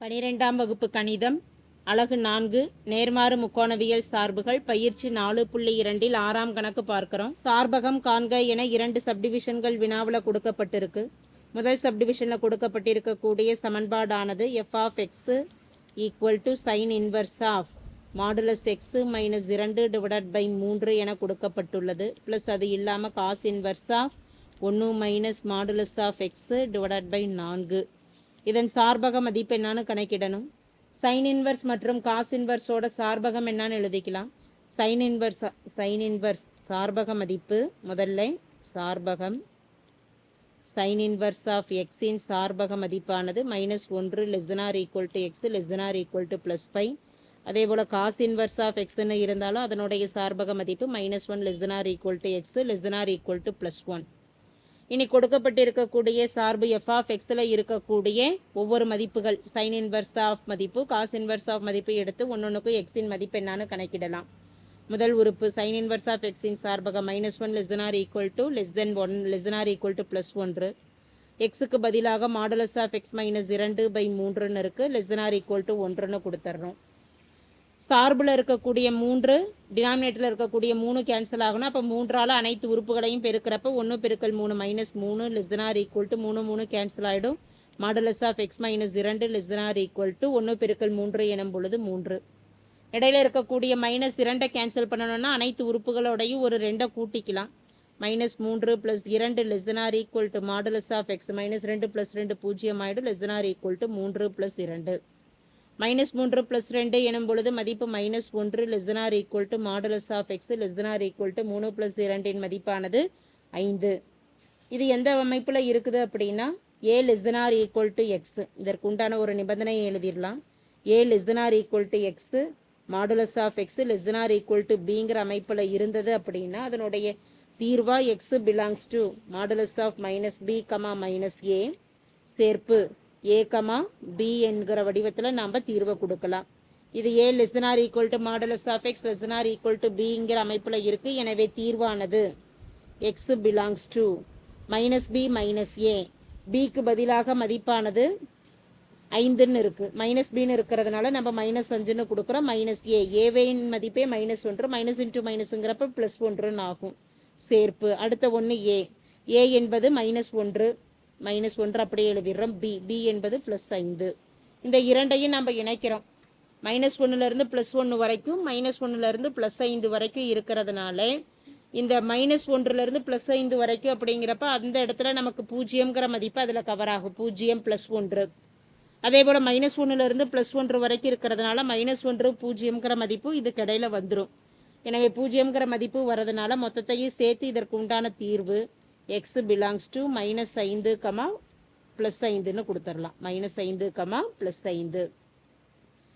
பனிரெண்டாம் வகுப்பு கணிதம் அலகு நான்கு நேர்மாறு முக்கோணவியல் சார்புகள் பயிற்சி நாலு புள்ளி இரண்டில் ஆறாம் கணக்கு பார்க்குறோம். சார்பகம் காண்க என இரண்டு சப்டிவிஷன்கள் வினாவில் கொடுக்கப்பட்டிருக்கு. முதல் சப்டிவிஷனில் கொடுக்கப்பட்டிருக்கக்கூடிய சமன்பாடானது f of x equal to sine inverse of modulus x minus இரண்டு டிவைடட் பை மூன்று என கொடுக்கப்பட்டுள்ளது. ப்ளஸ் அது இல்லாமல் காஸ் இன்வர்ஸ் ஆஃப் ஒன்று minus modulus of x divided by நான்கு. இதன் சார்பக மதிப்பு என்னன்னு கணக்கிடணும். சைன் இன்வர்ஸ் மற்றும் காஸ் இன்வர்ஸோட சார்பகம் என்னன்னு எழுதிக்கலாம். சைன் இன்வர்ஸ் சைன் இன்வர்ஸ் சார்பக மதிப்பு முதல்ல சார்பகம். சைன் இன்வர்ஸ் ஆஃப் எக்ஸின் சார்பக மதிப்பானது மைனஸ் ஒன்று less or equal to x less or equal to plus five அதே போல் காஸ் இன்வர்ஸ் ஆஃப் எக்ஸ்ன்னு இருந்தாலும் அதனுடைய சார்பக மதிப்பு minus one less or equal to x less or equal to plus one இனி கொடுக்கப்பட்டிருக்கக்கூடிய சார்பு எஃப் ஆஃப் எக்ஸில் இருக்கக்கூடிய ஒவ்வொரு மதிப்புகள் சைன் இன்வர்ஸ் ஆஃப் மதிப்பு காஸ் இன்வர்ஸ் ஆஃப் மதிப்பு எடுத்து ஒன்னொன்றுக்கும் எக்ஸின் மதிப்பு என்னான்னு கணக்கிடலாம். முதல் உறுப்பு சைன் இன்வர்ஸ் ஆஃப் எக்ஸின் சார்பக minus one less or equal to less than one less or equal to plus ஒன்று. எக்ஸுக்கு பதிலாக மாடுலஸ் ஆஃப் எக்ஸ் மைனஸ் இரண்டு பை மூன்றுன்னு இருக்குது லெஸ் ஆர் ஈக்குவல் டு ஒன்றுன்னு கொடுத்துட்றோம் சார்பில் இருக்கக்கூடிய மூன்று டினாமினேட்டரில் இருக்கக்கூடிய மூணு கேன்சல் ஆகணும். அப்போ மூன்றால் அனைத்து உறுப்புகளையும் பெருக்கிறப்ப ஒன்று பெருக்கல் மூணு மைனஸ் மூணு லெஸ் ஆர் ஈக்குவல் டு மூணு மூணு கேன்சல் ஆகிடும் மாடுலஸ் ஆஃப் எக்ஸ் மைனஸ் இரண்டு லெஸ் ஆர் ஈக்குவல் டு ஒன்று பெருக்கல் மூன்று எனும் பொழுது மூன்று. இடையில இருக்கக்கூடிய மைனஸ் இரண்டை கேன்சல் பண்ணணும்னா அனைத்து உறுப்புகளோடையும் ஒரு ரெண்டை கூட்டிக்கலாம். மைனஸ் மூன்று ப்ளஸ் இரண்டு less or equal to modulus of x minus ரெண்டு ப்ளஸ் ரெண்டு பூஜ்ஜியம் ஆகிடும் லெஸ் ஆர் ஈக்குவல் டு மூன்று ப்ளஸ் இரண்டு. மைனஸ் மூன்று ப்ளஸ் ரெண்டு எனும் பொழுது மதிப்பு மைனஸ் ஒன்று less equal to modulus of x less or equal to மூணு ப்ளஸ் இரண்டின் மதிப்பானது ஐந்து. இது எந்த அமைப்பில் இருக்குது அப்படின்னா a less equal to x இதற்கு உண்டான ஒரு நிபந்தனையை எழுதிடலாம். A less equal to x modulus of x less equal to பிங்கிற அமைப்பில் இருந்தது அப்படின்னா அதனுடைய தீர்வா x belongs to modulus of minus b comma minus a சேர்ப்பு. ஏகமா பி என்கிற வடிவத்தில் நாம் தீர்வை கொடுக்கலாம். இது a less or equal to modulus of x less equal to பிங்கிற அமைப்பில் இருக்குது எனவே தீர்வானது x belongs to minus b minus a பிக்கு பதிலாக மதிப்பானது ஐந்துன்னு இருக்குது மைனஸ் பின்னு இருக்கிறதுனால நம்ம மைனஸ் அஞ்சுன்னு கொடுக்குறோம். மைனஸ் ஏ ஏவேயின் மதிப்பே மைனஸ் ஒன்று. மைனஸ் இன்ட்டு மைனஸுங்கிறப்ப ப்ளஸ் ஒன்றுன்னு ஆகும். சேர்ப்பு. அடுத்த ஒன்று ஏ ஏ என்பது மைனஸ் ஒன்று. மைனஸ் ஒன்று அப்படியே எழுதிடுறோம். பி பி என்பது ப்ளஸ் ஐந்து. இந்த இரண்டையும் நம்ம இணைக்கிறோம். மைனஸ் ஒன்றுலேருந்து ப்ளஸ் ஒன்று வரைக்கும் மைனஸ் ஒன்றுலேருந்து ப்ளஸ் ஐந்து வரைக்கும் இருக்கிறதுனால இந்த மைனஸ் ஒன்றுலேருந்து ப்ளஸ் ஐந்து வரைக்கும் அப்படிங்கிறப்ப அந்த இடத்துல நமக்கு பூஜ்ஜியம்ங்கிற மதிப்பு அதில் கவர் ஆகும். பூஜ்ஜியம் ப்ளஸ் ஒன்று. அதே போல் மைனஸ் ஒன்றுலேருந்து ப்ளஸ் ஒன்று வரைக்கும் இருக்கிறதுனால மைனஸ் ஒன்று பூஜ்ஜியங்கிற மதிப்பு இதுக்கு கிடையில் வந்துடும் எனவே பூஜ்ஜியம்ங்கிற மதிப்பு வரதுனால மொத்தத்தையும் சேர்த்து இதற்கு உண்டான தீர்வு எக்ஸ் பிலாங்ஸ் டு மைனஸ் ஐந்து கமா ப்ளஸ் ஐந்துன்னு கொடுத்துடலாம். மைனஸ் ஐந்து கமா ப்ளஸ் ஐந்து.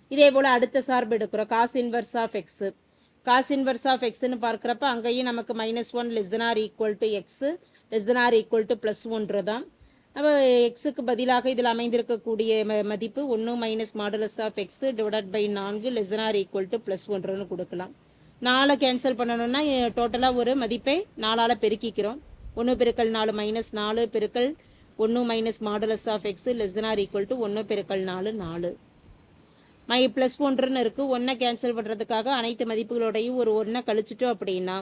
இதே போல் அடுத்த சார்பு எடுக்கிறோம். Cos inverse of x cos inverse of எக்ஸ்னு பார்க்குறப்ப அங்கேயும் நமக்கு minus one less or equal to x less or equal to plus ஒன்று தான். அப்போ எக்ஸுக்கு பதிலாக இதில் அமைந்திருக்கக்கூடிய ம- மதிப்பு ஒன்று minus modulus of x divided by நான்கு less or equal to plus ஒன்றுன்னு கொடுக்கலாம். நாலை கேன்சல் பண்ணணும்னா டோட்டலாக ஒரு மதிப்பை நாலால் பெருக்கிக்கிறோம். ஒன்று பெருக்கல் நாலு மைனஸ் நாலு பெருக்கல் ஒன்று minus modulus of x less or equal to ஒன்று பெருக்கல் நாலு நாலு. மை ப்ளஸ் ஒன்றுன்னு இருக்குது ஒன்றை கேன்சல் பண்ணுறதுக்காக அனைத்து மதிப்புகளோடையும் ஒரு ஒன்றை கழிச்சிட்டோம் அப்படின்னா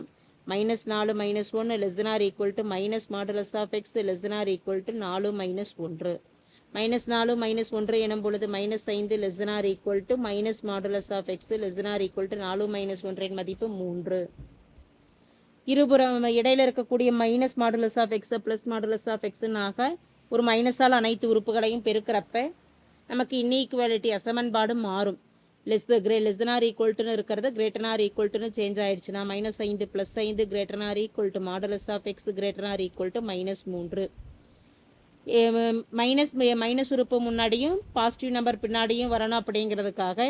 மைனஸ் நாலு மைனஸ் ஒன்று less or equal to minus modulus of x less or equal to நாலு மைனஸ் ஒன்று. மைனஸ் நாலு மைனஸ் ஒன்று எனும் பொழுது மைனஸ் ஐந்து less or equal to minus modulus of x less or equal to நாலு மைனஸ் ஒன்றின் மதிப்பு மூன்று. இருபுறம் இடையில இருக்கக்கூடிய minus modulus of x plus modulus of எக்ஸ்னாக ஒரு மைனஸால் அனைத்து உறுப்புகளையும் பெருக்கிறப்ப நமக்கு இன்இக்வாலிட்டி அசமன்பாடு மாறும். Less than greater less than or ஈக்குவல்ட்டுன்னு இருக்கிறது கிரேட்டனார் ஈக்குவல்ட்டுன்னு சேஞ்ச் ஆயிடுச்சுன்னா மைனஸ் ஐந்து ப்ளஸ் ஐந்து greater than or equal to modulus of x greater than or equal to minus மூன்று. மைனஸ் மைனஸ் உறுப்பு முன்னாடியும் பாசிட்டிவ் நம்பர் பின்னாடியும் வரணும் அப்படிங்கிறதுக்காக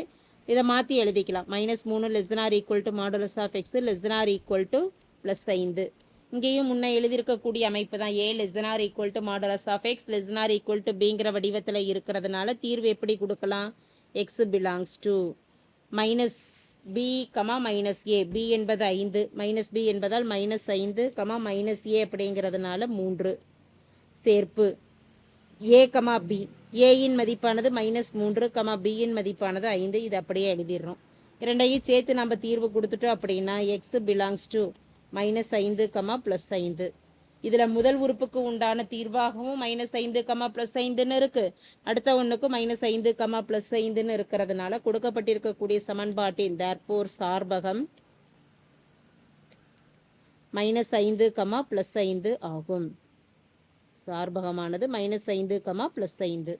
இதை மாற்றி எழுதிக்கலாம். மைனஸ் மூணு less than or equal to modulus of x less than or equal to plus ஐந்து. இங்கேயும் முன்ன எழுதியிருக்கக்கூடிய அமைப்பு தான் a less than equal to modulus of x less equal to பிங்கிற வடிவத்தில் இருக்கிறதுனால தீர்வு எப்படி கொடுக்கலாம்? X belongs to minus b comma minus a b என்பது ஐந்து. மைனஸ் பி என்பதால் மைனஸ் ஐந்து கமா மைனஸ் ஏ அப்படிங்கிறதுனால மூன்று. சேர்ப்பு. ஏ கமா பி ஏயின் மதிப்பானது மைனஸ் மூன்று கமா பியின் மதிப்பானது ஐந்து. இது அப்படியே எழுதிடுறோம். இரண்டையும் சேர்த்து நம்ம தீர்வு கொடுத்துட்டோம் அப்படின்னா எக்ஸ் பிலாங்ஸ் டு மைனஸ் ஐந்து கமா ப்ளஸ் ஐந்து. இதில் முதல் உறுப்புக்கு உண்டான தீர்வாகவும் மைனஸ் ஐந்து கமா ப்ளஸ் ஐந்துன்னு இருக்குது அடுத்த ஒன்றுக்கு மைனஸ் ஐந்து கமா ப்ளஸ் ஐந்துன்னு இருக்கிறதுனால கொடுக்கப்பட்டிருக்கக்கூடிய சமன்பாட்டின் தேர்ஃபோர் சார்பகம் மைனஸ் ஐந்து கமா ப்ளஸ் ஐந்து ஆகும். சார்பகமானது மைனஸ் ஐந்து கமா ப்ளஸ் ஐந்து.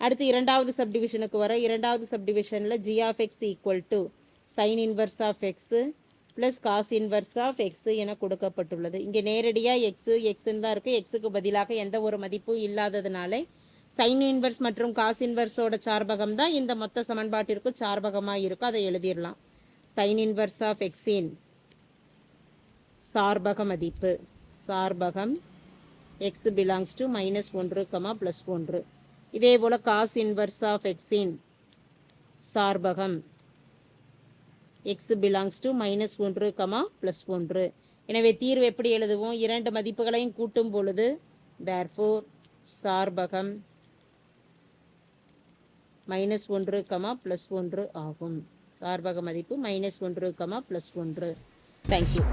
அடுத்து இரண்டாவது சப்டிவிஷனுக்கு வர இரண்டாவது சப்டிவிஷனில் g of x equal to sine inverse of x plus cos inverse of x என கொடுக்கப்பட்டுள்ளது. இங்கே நேரடியாக எக்ஸு எக்ஸுன்னு தான் இருக்குது எக்ஸுக்கு பதிலாக எந்த ஒரு மதிப்பும் இல்லாததுனால சைன் இன்வர்ஸ் மற்றும் காஸ் இன்வர்ஸோட சார்பகம் தான் இந்த மொத்த சமன்பாட்டிற்கு சார்பகமாக இருக்கும் அதை எழுதிடலாம். சைன் இன்வர்ஸ் ஆஃப் எக்ஸின் சார்பக மதிப்பு. சார்பகம் எக்ஸ் பிலாங்ஸ் டு மைனஸ் ஒன்று கமா ப்ளஸ் ஒன்று. இதே போல் காஸ் இன்வர்ஸ் ஆஃப் எக்ஸின் சார்பகம் எக்ஸ் பிலாங்ஸ் டு மைனஸ் ஒன்று கமா ப்ளஸ் ஒன்று. எனவே தீர்வு எப்படி எழுதுவோம்? இரண்டு மதிப்புகளையும் கூட்டும் பொழுது தேர்ஃபோர் சார்பகம் மைனஸ் ஒன்று கமா ப்ளஸ் ஒன்று ஆகும். சார்பக மதிப்பு மைனஸ் ஒன்று கமா ப்ளஸ் ஒன்று. தேங்க்யூ